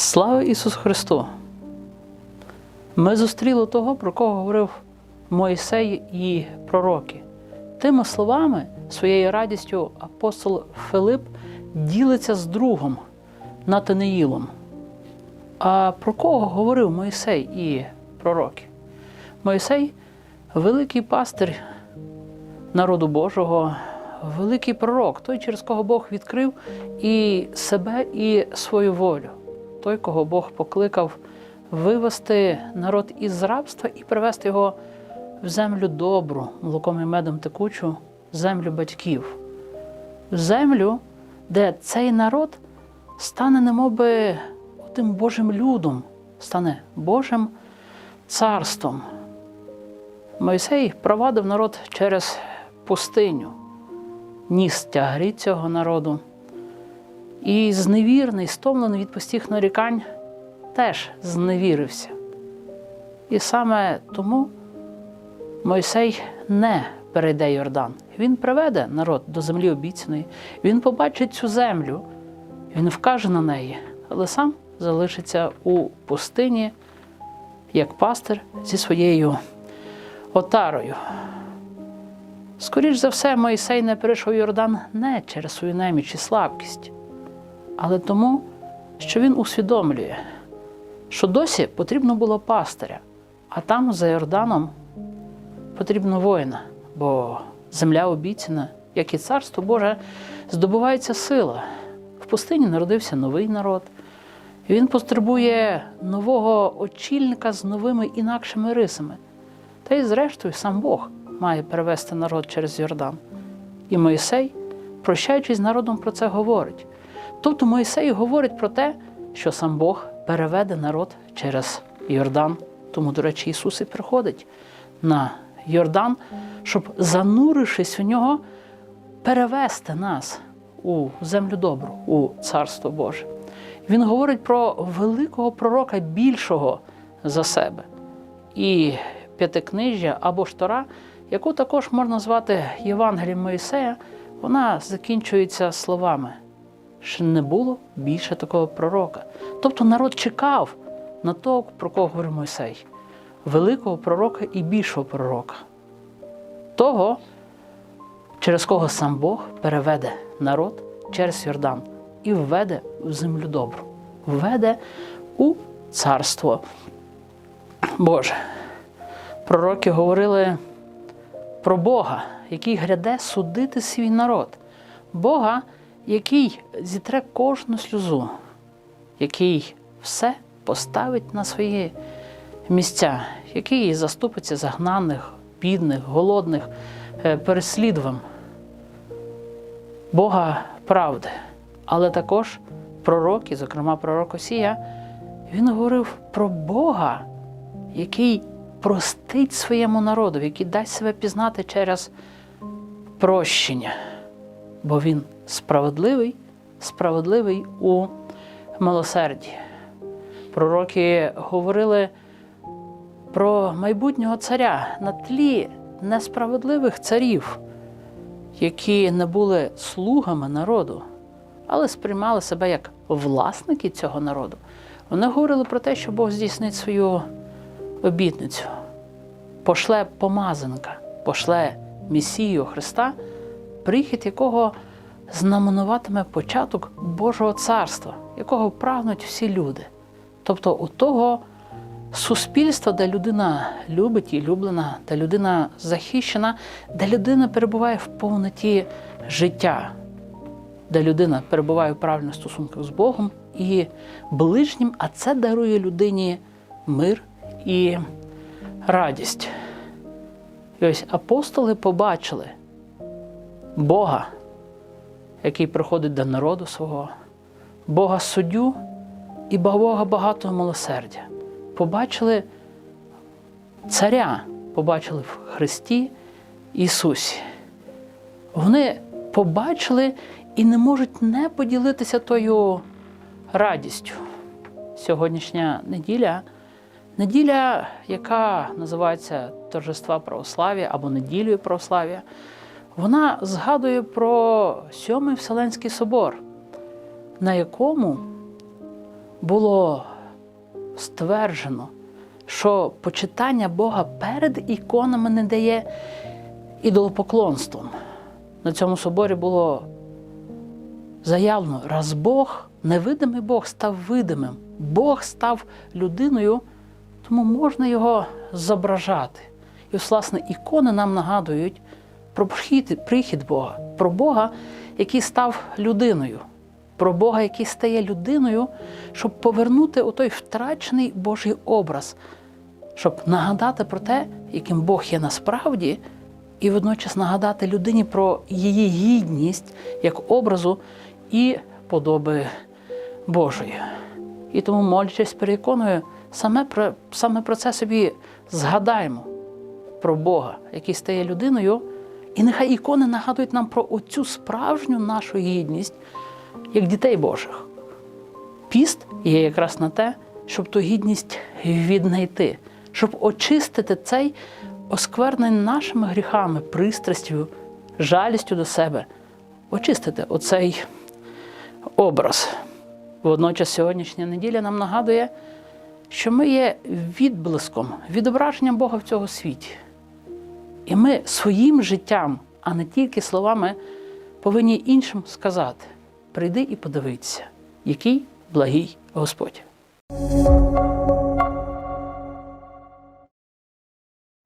Слава Ісусу Христу! Ми зустріли того, про кого говорив Моїсей і пророки. Тими словами, своєю радістю апостол Филип ділиться з другом Натаниїлом. А про кого говорив Моїсей і пророки? Моїсей великий пастир народу Божого, великий пророк, той, через кого Бог відкрив і себе, і свою волю, той, кого Бог покликав вивести народ із рабства і привести його в землю добру, молоком і медом текучу, землю батьків, в землю, де цей народ стане немоби тим Божим людом, стане Божим царством. Мойсей провадив народ через пустиню, ніс тягарі цього народу. І зневірний, стомлений від постіх нарікань, теж зневірився. І саме тому Мойсей не перейде Йордан. Він приведе народ до землі обіцяної, він побачить цю землю, він вкаже на неї, але сам залишиться у пустині як пастир зі своєю отарою. Скоріш за все, Мойсей не перейшов Йордан не через свою неміч і слабкість, але тому, що він усвідомлює, що досі потрібно було пастиря, а там за Йорданом потрібно воїна, бо земля обіцяна, як і царство Боже, здобувається сила. В пустині народився новий народ. І Він потребує нового очільника з новими інакшими рисами. Та й, зрештою, сам Бог має перевести народ через Йордан. І Моїсей, прощаючись з народом, про це говорить. Тобто Моїсей говорить про те, що сам Бог переведе народ через Йордан. Тому, до речі, Ісус і приходить на Йордан, щоб, занурившись у нього, перевести нас у землю добру, у Царство Боже. Він говорить про великого пророка більшого за себе. І п'ятикнижжя або штора, яку також можна звати Євангелієм Моїсея, вона закінчується словами, що не було більше такого пророка. Тобто народ чекав на того, про кого говорив Мойсей, великого пророка і більшого пророка. Того, через кого сам Бог переведе народ через Йордан і введе в землю добру, введе у царство Боже. Пророки говорили про Бога, який гряде судити свій народ, Бога, який зітре кожну сльозу, який все поставить на свої місця, який заступиться загнаних, бідних, голодних, е, переслідувань. Бога правди. Але також пророки, зокрема пророк Осія, він говорив про Бога, який простить своєму народу, який дасть себе пізнати через прощення. Бо він справедливий, справедливий у милосерді. Пророки говорили про майбутнього царя на тлі несправедливих царів, які не були слугами народу, але сприймали себе як власники цього народу. Вони говорили про те, що Бог здійснить свою обітницю, пошле помазанка, пошле Месію Христа, прихід якого знаменуватиме початок Божого царства, якого прагнуть всі люди. Тобто у того суспільства, де людина любить і люблена, де людина захищена, де людина перебуває в повноті життя, де людина перебуває в правильних стосунках з Богом і ближнім, а це дарує людині мир і радість. І ось апостоли побачили Бога, який приходить до народу свого, Бога суддю і Бога багатого милосердя. Побачили царя, побачили в Христі Ісусі. Вони побачили і не можуть не поділитися тою радістю. Сьогоднішня неділя неділя, яка називається Торжества православ'я або неділею православ'я, вона згадує про Сьомий Вселенський собор, на якому було стверджено, що почитання Бога перед іконами не дає ідолопоклонством. На цьому соборі було заявлено, раз Бог, невидимий Бог став видимим, Бог став людиною, тому можна його зображати. І, власне, ікони нам нагадують про прихід, Бога, про Бога, який став людиною, про Бога, який стає людиною, щоб повернути у той втрачений Божий образ, щоб нагадати про те, яким Бог є насправді, і водночас нагадати людині про її гідність як образу і подоби Божої. І тому, молячись переконую, саме про, саме про це собі згадаємо про Бога, який стає людиною, і нехай ікони нагадують нам про оцю справжню нашу гідність як дітей Божих. Піст є якраз на те, щоб ту гідність віднайти, щоб очистити цей осквернений нашими гріхами, пристрастю, жалістю до себе, очистити оцей образ. Водночас сьогоднішня неділя нам нагадує, що ми є відблиском, відображенням Бога в цьому світі. І ми своїм життям, а не тільки словами, повинні іншим сказати: прийди і подивися, який благий Господь.